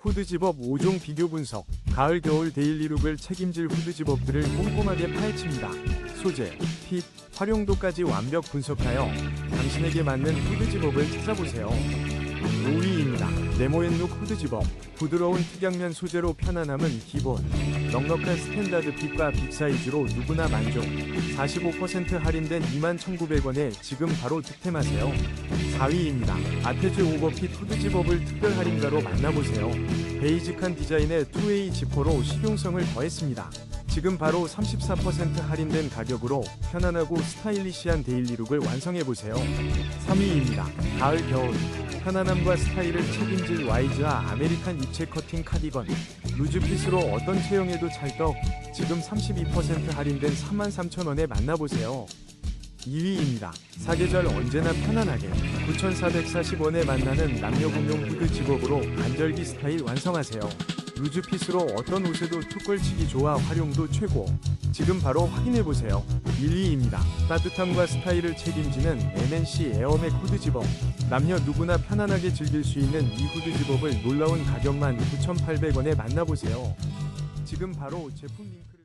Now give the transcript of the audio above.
후드 집업 5종 비교 분석. 가을 겨울 데일리룩을 책임질 후드 집업들을 꼼꼼하게 파헤칩니다. 소재, 핏, 활용도까지 완벽 분석하여 당신에게 맞는 후드 집업을 찾아보세요. 5위입니다. 네모앤룩 후드 집업. 부드러운 특양면 소재로 편안함은 기본. 넉넉한 스탠다드 핏과 빅 사이즈로 누구나 만족. 45% 할인된 21,900원에 지금 바로 득템하세요. 4위입니다. 아테즈 오버핏 후드 집업을 특별 할인가로 만나보세요. 베이직한 디자인의 투웨이 지퍼로 실용성을 더했습니다. 지금 바로 34% 할인된 가격으로 편안하고 스타일리시한 데일리룩을 완성해보세요. 3위입니다. 가을 겨울 편안함과 스타일을 책임질 와이즈와 아메리칸 입체 커팅 카디건 루즈핏으로 어떤 체형에도 찰떡 지금 32% 할인된 33,000원에 만나보세요. 2위입니다. 사계절 언제나 편안하게 9,440원에 만나는 남녀 공용 후드 집업으로 반절기 스타일 완성하세요. 루즈핏으로 어떤 옷에도 툭 걸치기 좋아 활용도 최고. 지금 바로 확인해보세요. 1위입니다. 따뜻함과 스타일을 책임지는 MNC 에어맥 후드 집업. 남녀 누구나 편안하게 즐길 수 있는 이 후드 집업을 놀라운 가격만 9,800원에 만나보세요. 지금 바로 제품 링크